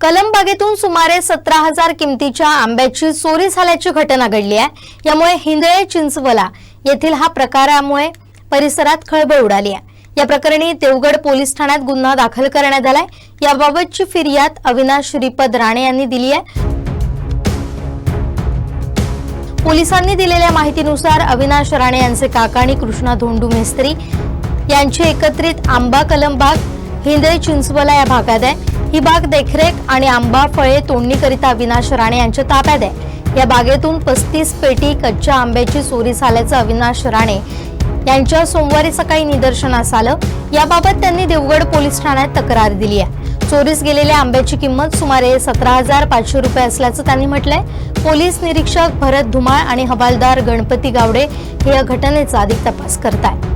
कलमबागेतून सुमारे सतरा हजार किमतीच्या आंब्याची चोरी झाल्याची घटना घडली आहे. यामुळे हिंदळे चिंचवला येथील हा प्रकारामुळे परिसरात खळबळ उडाली आहे. या प्रकरणी देवगड पोलीस ठाण्यात गुन्हा दाखल करण्यात आलाय. याबाबतची फिर्याद अविनाश श्रीपद राणे यांनी दिली आहे. पोलिसांनी दिलेल्या माहितीनुसार अविनाश राणे यांचे काका आणि कृष्णा धोंडू मेस्त्री यांची एकत्रित आंबा कलम बाग हिंदळे चिंचवला या भागात आहे. ही बाग देखरेख आणि आंबा फळे तोडणीकरिता अविनाश राणे यांच्या ताब्यात आहे. या बागेतून पस्तीस पेटी कच्च्या आंब्याची चोरी झाल्याचं अविनाश राणे यांच्या सोमवारी सकाळी निदर्शनास आलं. याबाबत त्यांनी देवगड पोलीस ठाण्यात तक्रार दिली आहे. चोरीस गेलेल्या आंब्याची किंमत सुमारे सतरा हजार पाचशे रुपये असल्याचं त्यांनी म्हटलंय. पोलीस निरीक्षक भरत धुमाळ आणि हवालदार गणपती गावडे हे या घटनेचा अधिक तपास करतायत.